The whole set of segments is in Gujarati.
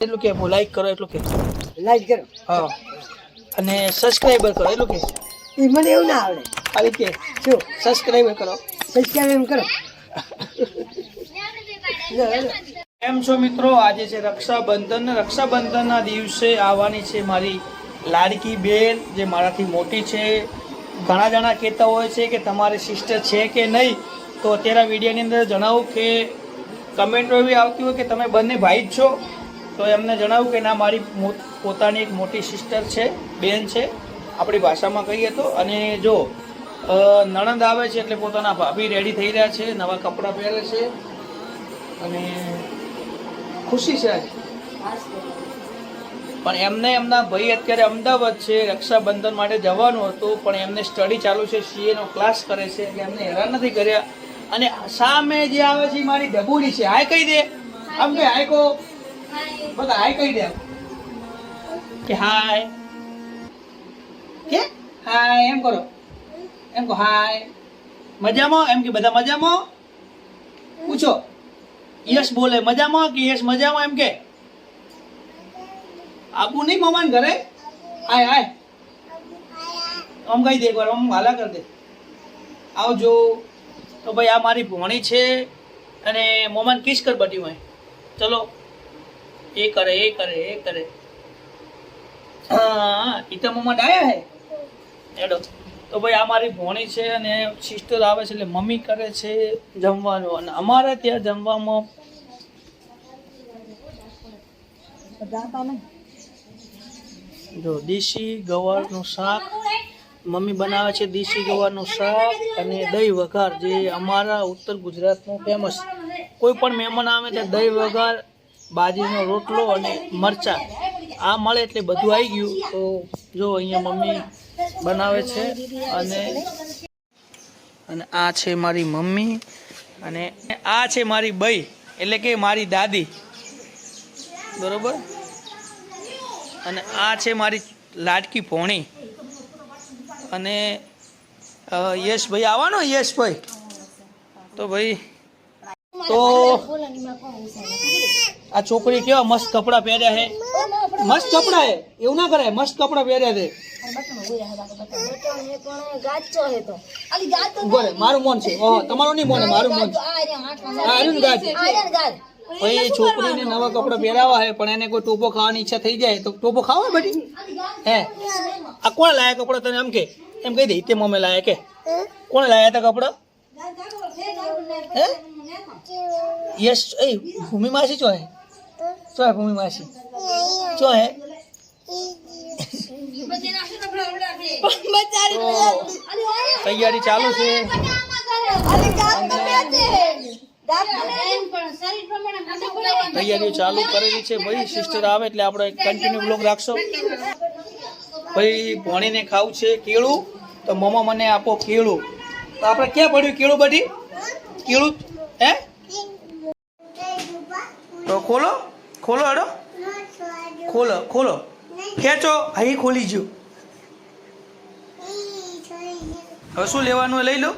એટલું કે લાઈક કરો એટલું કે. લાઈક કરો. હા. અને સબસ્ક્રાઈબર કરો એટલું કે. એ મને એવું ના આવડે. ખાલી કે. શું? સબસ્ક્રાઈબર કરો. સબસ્ક્રાઈબ એમ કરો. એમ છો મિત્રો? આજે છે રક્ષાબંધન. રક્ષાબંધનના દિવસે આવવાની છે મારી લાડકી બેન જે મારાથી મોટી છે. ઘણા જણા કહેતા હોય છે કે તમારી સિસ્ટર છે કે નહીં? તો અત્યારે વિડીયોની અંદર જણાવું કે કમેન્ટો એવી આવતી હોય કે તમે બંને ભાઈ જ છો. તો એમને જણાવું કે ના, મારી પોતાની એક મોટી સિસ્ટર છે, બેન છે, આપણી ભાષામાં કહીએ તો. અને જો નણંદ આવે છે એટલે પોતાના ભાભી રેડી થઈ રહ્યા છે, નવા કપડાં પહેરે છે. અને ખુશી છે પણ એમને એમના ભાઈ અત્યારે અમદાવાદ છે, રક્ષાબંધન માટે જવાનું હતું, પણ એમને સ્ટડી ચાલુ છે સીએનો ક્લાસ કરે છે, એટલે એમને હેરાન નથી કર્યા. અને સામે જે આવે છે મારી ડબુડી છે. હાય કહી દે. આમ કે, હાય કો હાય કહી દે. કે હાય. કે? હાય, એમ કરો. એમ કહો, હાય. મજામાં? એમ કે બધા મજામાં? પૂછો. યશ બોલે, મજામાં કે યશ મજામાં? એમ કે. આબુ નહીં મમાન ઘરે? આય આય આમ કહી દે એકવાર, આમ હાલા કરી દે. આવજો. તો ભાઈ આ મારી ભોણી છે અને મોમાન કિસ કર બટ્યું હોય. ચલો. એ કરે એ કરે એ કરે. હા ડાયા હે. એડો તો ભાઈ આ મારી ભોણી છે અને સિસ્ટર આવે છે એટલે મમ્મી કરે છે જમવાનું. અને અમારે ત્યાં જમવામાં જો દેશી ગવારનું શાક, મમ્મી બનાવે છે દેશી ગવારનું શાક અને દહીં વઘાર, જે અમારા ઉત્તર ગુજરાતનું ફેમસ કોઈ પણ મહેમાન આવે ત્યાં દહીં વઘાર બાજરીનો રોટલો અને મરચાં. આ મળે એટલે બધું આવી ગયું. તો જો અહીંયા મમ્મી બનાવે છે અને અને આ છે મારી મમ્મી અને આ છે મારી બઈ, એટલે કે મારી દાદી. બરોબર? અને આ છે મારી લાડકી ભોણી અને યશભાઈ, આવવાનો યશભાઈ? તો ભાઈ તો આ છોકરી કેવા મસ્ત કપડાં પહેર્યા છે. મસ્ત કપડાં હે એવું ના કરાય મસ્ત કપડાં પહેર્યા છે. મારું મન છે. તમારું નહીં મન મારું મન આર્યન ગાજ. ભાઈ છોકરીને નવા કપડાં પહેરાવા હે પણ એને કોઈ ટોપો ખાવાની ઈચ્છા થઈ જાય તો ટોપો ખાવા બેટી હે? આ કોણ લાયા કપડાં તને એમ કે? એમ કહી દે તે મમ્મી લાયા કે? કોણ લાયા હતા કપડાં? હે? યસ એ ભૂમિ માસી ચો હે ચો હે ભૂમિ માસી ચો હે તૈયારી ચાલુ છે. તૈયારીઓ ચાલુ કરેલી છે. ભાઈ સિસ્ટર આવે એટલે આપણે કન્ટિન્યુ બ્લોગ રાખશો. ભાઈ, ભણીને ખાવું છે કેળું. તો મમ્મા મને આપો કેળું. તો આપણે ક્યાં પડ્યું કેળું બધી? કેળું હે? તો ખોલો ખોલો હેડો. ખોલો ખોલો. ખેંચો અહીં ખોલી ગયું. હવે શું લેવાનું લઈ લો.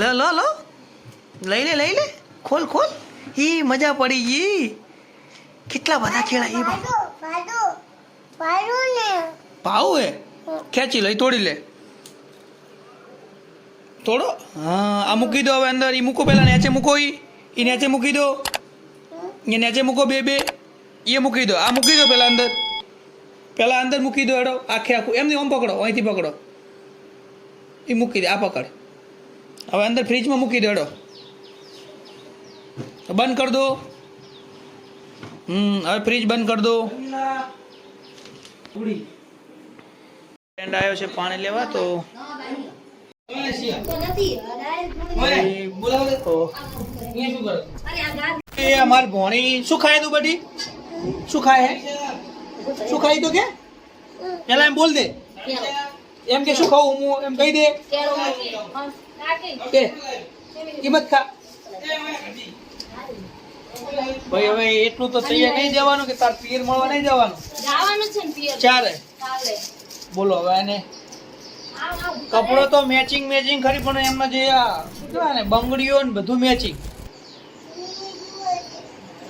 લો લો લો. લઈ લે લઈ લે. ખોલ ખોલ. ઈ મજા પડી ગઈ. કેટલા બધા ખેડા એ ભાવ હે ખેંચી લઈ તોડી લે. તોડો હા આ મૂકી દો હવે અંદર. એ મૂકો પેલા નેચે મૂકો એ ઈ નેચે મૂકી દો. એ નેચે મૂકો બે બે. એ મૂકી દો. આ મૂકી દો પેલા અંદર. પેલા અંદર મૂકી દો હેડો. આખે આખું. એમની ઓમ પકડો. અહીંથી પકડો. એ મૂકી દે. આ પકડ. હવે અંદર ફ્રીજમાં મૂકી દો હેડો. બંધ કરી દો. હમ હવે ફ્રીજ બંધ કરી દો. ફ્રેન્ડ આવ્યો છે પાણી લેવા તો એ ભોણી શું ખાય બધી શું ખાય શું તું કે પેલા એમ બોલ દે એમ કે શું ખાવું હું એમ કહી દે કે કિંમત ખા ભાઈ હવે એટલું તો તૈયાર નહીં જવાનું કે તાર પીર મળવા નહીં જવાનું ચારે બોલો હવે એને કપડો તો મેચિંગ મેચિંગ ખરી પણ એમનો જે આ શું કહેવાય ને બંગડીઓ ને બધું મેચિંગ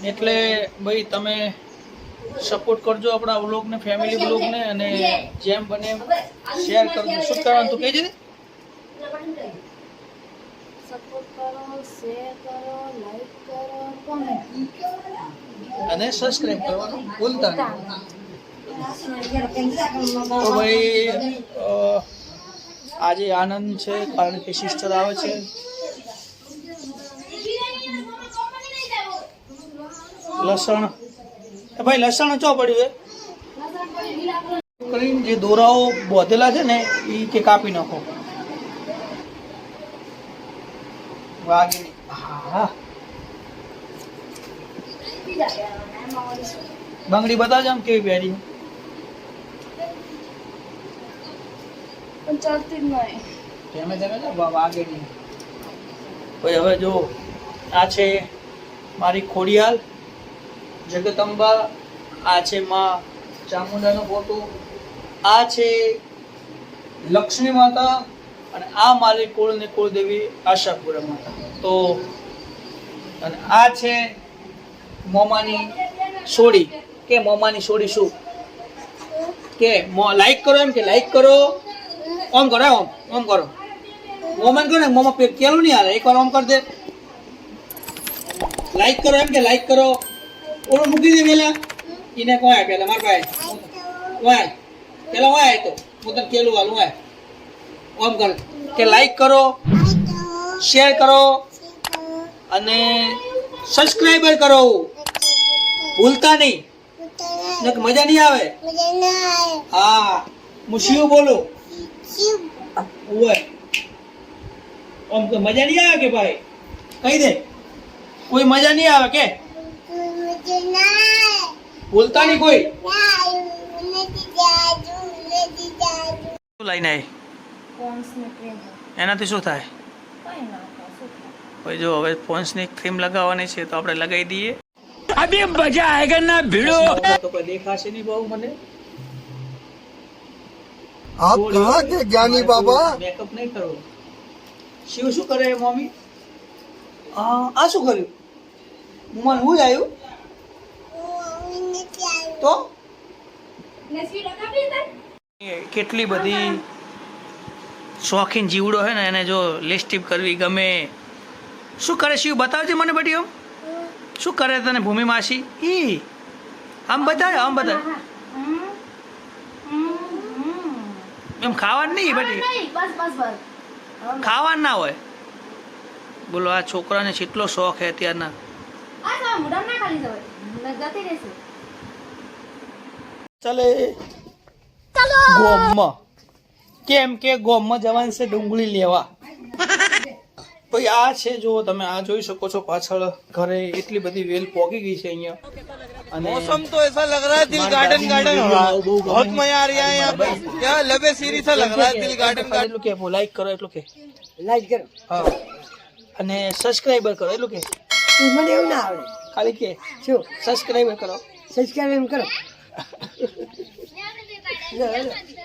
એટલે ભાઈ તમે સપોર્ટ કરજો આપણા વ્લોગને ફેમિલી વ્લોગને અને જેમ બને એમ શેર કરજો. શું કરવાનું તું કહેજે અને સબસ્ક્રાઇબ કરવાનું ભૂલતા નહીં. તો ભાઈ આજે આનંદ છે, કારણ કે સિસ્ટર આવે છે. લસણ. એ ભાઈ, લસણ ચો પડ્યું એ? કરીને જે દોરાઓ બોધેલા છે ને એ કે કાપી નાખો. વાગે હા. બંગડી બતાવજો આમ કેવી પહેરી. પણ ચડતી જ નહીં. ધીમે ધીમે છે વા- ભાઈ હવે જો આ છે મારી ખોડિયાલ જગતંબા આ છે માં ચામુંડાનો ફોટો આ છે લક્ષ્મી માતા અને આ મારી કુળ ને કુળદેવી આશાપુરા માતા. તો અને આ છે મોમાની સોડી. કે મોમાની સોડી શું? કે લાઈક કરો એમ કે લાઈક કરો? ઓમ કરો ઓમ ઓમ કરો. ઓમન કરો ને મોમાં કેલું નહીં હાલે. એકવાર ઓમ કરી દે. લાઈક કરો એમ કે લાઈક કરો. ઓલો મૂકી દે પેલા એને કોઈ પેલા મારા ભાઈ કોઈ પેલા હોય તો હું તને કેલું હાલું હોય ઓમ કરો. કે લાઈક કરો શેર કરો અને સબસ્ક્રાઈબર કરો. ભૂલતા નહીં. નક મજા નહીં આવે? હા. હું શિવ બોલું? ઓએ ઓમ તો મજા નહીં આવે કે ભાઈ કહી દે કોઈ મજા નહીં આવે કે બોલતા નહીં કોઈ લઈને આવી એનાથી શું થાય ભાઈ જો હવે પોન્સની ક્રીમ લગાવવાની છે તો આપણે લગાવી દઈએ અભી મજા આવેગા ના ભીડો તો કોઈ દેખાશે નહીં બહુ મને आप कहाँ के ज्ञानी बाबा મેકઅપ નહીં કરવો શિવ શું કરે મમ્મી આ આ શું કર્યું મુમાન હું જ આવ્યું તો એ કેટલી બધી શોખીન જીવડો હે ને એને જો લિસ્ટિપ કરવી ગમે શું કરે શિવ બતાવજે મને બધી આમ શું કરે તને ભૂમિ માસી ઈ આમ બતાવે આમ બતાવે એમ ખાવાનું નહીં બધી? નહીં બસ બસ બસ. ખાવાનું ના હોય? બોલો આ છોકરાને કેટલો શોખ હે અત્યારના? આ તો મુડામ ના ખાલી જવાય. મને જતી રહેશે. ચાલે. ગોમમાં. કેમ કે ગોમમાં જવાનું છે ડુંગળી લેવા. ભાઈ આ છે જો તમે આ જોઈ શકો છો પાછળ ઘરે એટલી બધી વેલ પોગી ગઈ છે અહીંયા. मौसम तो ऐसा लग रहा है दिल गार्डन गार्डन हो रहा है बहुत मजा आ रहा है यहाँ पे क्या लबे सीरी सा लग रहा है दिल गार्डन गार्डन એટલું કે લાઈક કરો એટલું કે લાઈક કરો હા અને સબસ્ક્રાઈબર કરો એટલું કે ઈ મને એવું ના આવડે ખાલી કે શું સબસ્ક્રાઈબર કરો સબસ્ક્રાઈબ એમ કરો લો, લો.